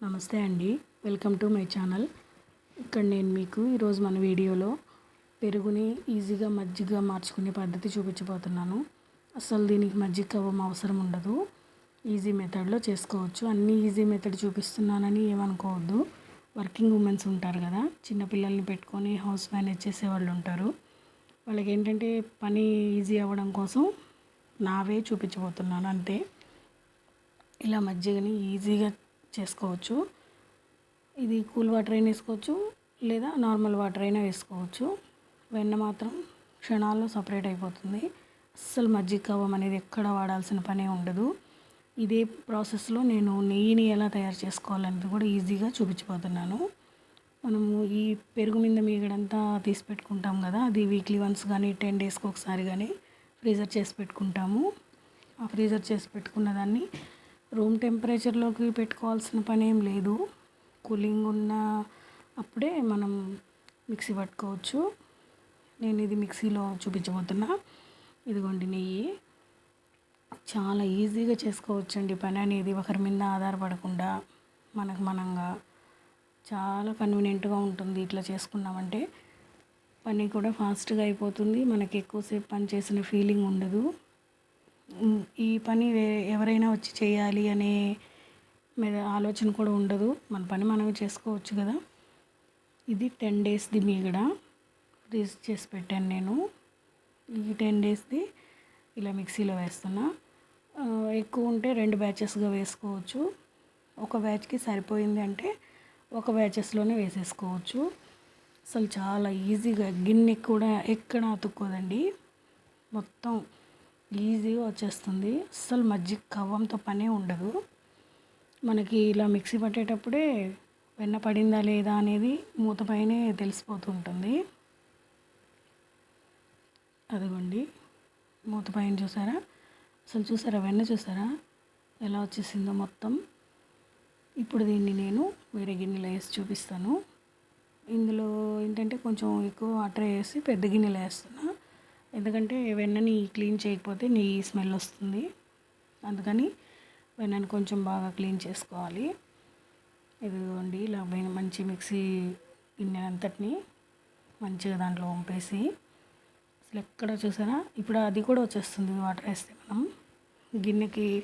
నమస్తే అండి. Welcome to my channel. ఇక్కడ నేను మీకు ఈరోజు మన వీడియోలో పెరుగుని ఈజీగా మజ్జిగ మార్చుకునే పద్ధతి చూపించబోతున్నాను. అసలు దీనికి మజ్జిగ కవ్వం అవసరం ఉండదు. ఈజీ మెథడ్లో చేసుకోవచ్చు. అన్ని ఈజీ మెథడ్ చూపిస్తున్నానని ఏమనుకోవద్దు. వర్కింగ్ ఉమెన్స్ ఉంటారు కదా చిన్నపిల్లల్ని పెట్టుకొని హౌస్ మేనేజ్ చేసే వాళ్ళు ఉంటారు. వాళ్ళకి ఏంటంటే పని ఈజీ అవ్వడం కోసం నావే చూపించబోతున్నాను అంతే. ఇలా మజ్జిగని ఈజీగా చేసుకోవచ్చు. ఇది కూల్ వాటర్ అయినా వేసుకోవచ్చు లేదా నార్మల్ వాటర్ అయినా వేసుకోవచ్చు. వెన్న మాత్రం క్షణాల్లో సపరేట్ అయిపోతుంది. అస్సలు మజ్జిగ కవ్వం అనేది ఎక్కడ వాడాల్సిన పనే ఉండదు. ఇదే ప్రాసెస్లో నేను నెయ్యిని ఎలా తయారు చేసుకోవాలనేది కూడా ఈజీగా చూపించిపోతున్నాను మనము ఈ పెరుగు మీద మీగడంతా తీసి పెట్టుకుంటాం కదా అది వీక్లీ వన్స్ కానీ టెన్ డేస్కి ఒకసారి కానీ ఫ్రీజర్ చేసి పెట్టుకుంటాము. ఆ ఫ్రీజర్ చేసి పెట్టుకున్న దాన్ని రూమ్ టెంపరేచర్లోకి పెట్టుకోవాల్సిన పని ఏం లేదు. కూలింగ్ ఉన్న అప్పుడే మనం మిక్సీ పట్టుకోవచ్చు. నేను ఇది మిక్సీలో చూపించబోతున్నా. ఇదిగోండి నెయ్యి. చాలా ఈజీగా చేసుకోవచ్చండి. పని అనేది ఒకరి మీద ఆధారపడకుండా మనకు మనంగా చాలా కన్వీనియంట్గా ఉంటుంది ఇట్లా చేసుకున్నామంటే. పని కూడా ఫాస్ట్గా అయిపోతుంది. మనకి ఎక్కువసేపు పని చేసిన ఫీలింగ్ ఉండదు. ఈ పని ఎవరైనా వచ్చి చేయాలి అనే మీద ఆలోచన కూడా ఉండదు. మన పని మనమే చేసుకోవచ్చు కదా. ఇది టెన్ డేస్ది మీగడ. ఫ్రీజ్ చేసి పెట్టాను నేను. ఈ టెన్ డేస్ది ఇలా మిక్సీలో వేస్తున్నా. ఎక్కువ ఉంటే రెండు బ్యాచెస్గా వేసుకోవచ్చు. ఒక బ్యాచ్కి సరిపోయింది అంటే ఒక బ్యాచెస్లోనే వేసేసుకోవచ్చు. అసలు చాలా ఈజీగా గిన్నె కూడా ఎక్కడ అతుక్కోదండి. మొత్తం ఈజీగా వచ్చేస్తుంది. అస్సలు మజ్జిగ కవ్వంతో పనే ఉండదు. మనకి ఇలా మిక్సీ పట్టేటప్పుడే వెన్న పడిందా లేదా అనేది మూతపైనే తెలిసిపోతుంటుంది అదిగోండి. మూతపైన చూసారా? అసలు చూసారా? వెన్న చూసారా? ఎలా వచ్చేసిందో మొత్తం. ఇప్పుడు దీన్ని నేను వేరే గిన్నెలో వేసి చూపిస్తాను. ఇందులో ఏంటంటే కొంచెం ఎక్కువ వాటర్ వేసి పెద్ద గిన్నెలో వేస్తున్నా ఎందుకంటే వెన్నని క్లీన్ చేయకపోతే నెయ్యి స్మెల్ వస్తుంది. అందుకని వెన్నని కొంచెం బాగా క్లీన్ చేసుకోవాలి. ఇదిగోండి ఇలా మంచి మిక్సీ గిన్నె అంతటిని మంచిగా దాంట్లో వంపేసి అసలు ఎక్కడ చూసారా? ఇప్పుడు అది కూడా వచ్చేస్తుంది వాటర్ వేస్తే మనం. గిన్నెకి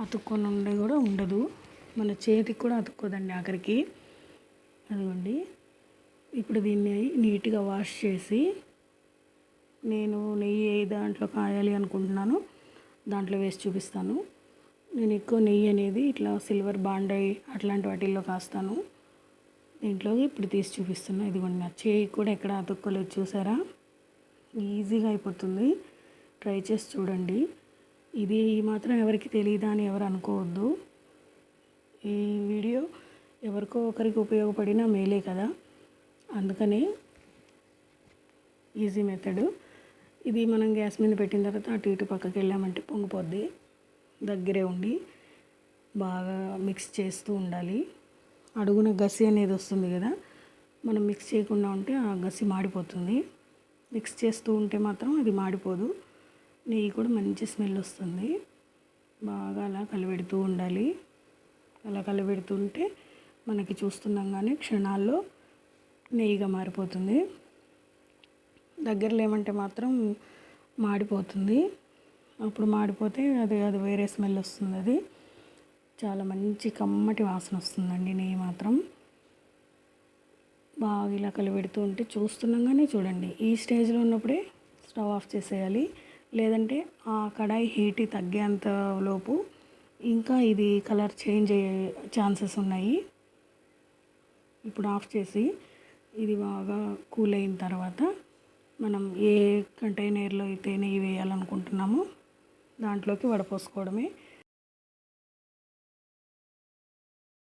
అతుక్కొని ఉండే కూడా ఉండదు. మన చేతికి కూడా అతుక్కోదండి ఆఖరికి. అదిగోండి ఇప్పుడు దీన్ని నీట్గా వాష్ చేసి నేను నెయ్యి ఏ దాంట్లో కాయాలి అనుకుంటున్నాను దాంట్లో వేసి చూపిస్తాను. నేను ఎక్కువ నెయ్యి అనేది ఇట్లా సిల్వర్ బాండై అట్లాంటి వాటిల్లో కాస్తాను. దీంట్లోకి ఇప్పుడు తీసి చూపిస్తున్నా. ఇదిగోండి నా చేయి కూడా ఎక్కడ అతుక్కోలేదు చూసారా? ఈజీగా అయిపోతుంది. ట్రై చేసి చూడండి. ఇది మాత్రం ఎవరికి తెలియదా అని ఎవరు అనుకోవద్దు. ఈ వీడియో ఎవరికో ఒకరికి ఉపయోగపడినా మేలే కదా. అందుకనే ఈజీ మెథడు. ఇది మనం గ్యాస్ మీద పెట్టిన తర్వాత అటు ఇటు పక్కకి వెళ్ళామంటే పొంగిపోద్ది. దగ్గరే ఉండి బాగా మిక్స్ చేస్తూ ఉండాలి. అడుగున గసి అనేది వస్తుంది కదా మనం మిక్స్ చేయకుండా ఉంటే ఆ గసి మాడిపోతుంది. మిక్స్ చేస్తూ ఉంటే మాత్రం అది మాడిపోదు. నెయ్యి కూడా మంచి స్మెల్ వస్తుంది. బాగా అలా కలిపెడుతూ ఉండాలి. అలా కలిపెడుతుంటే మనకి చూస్తుండగానే క్షణాల్లో నెయ్యిగా మారిపోతుంది. దగ్గర లేమంటే మాత్రం మాడిపోతుంది. అప్పుడు మాడిపోతే అది అది వేరే స్మెల్ వస్తుంది అది. చాలా మంచి కమ్మటి వాసన వస్తుందండి నెయ్యి మాత్రం. బాగా ఇలా కలిపెడుతూ ఉంటే చూస్తుండగానే చూడండి ఈ స్టేజ్లో ఉన్నప్పుడే స్టవ్ ఆఫ్ చేసేయాలి. లేదంటే ఆ కడాయి హీట్ తగ్గేంత లోపు ఇంకా ఇది కలర్ చేంజ్ అయ్యే ఛాన్సెస్ ఉన్నాయి. ఇప్పుడు ఆఫ్ చేసి ఇది బాగా కూల్ అయిన తర్వాత మనం ఏ కంటైనర్లో అయితే నెయ్యి వేయాలనుకుంటున్నామో దాంట్లోకి వడపోసుకోవడమే.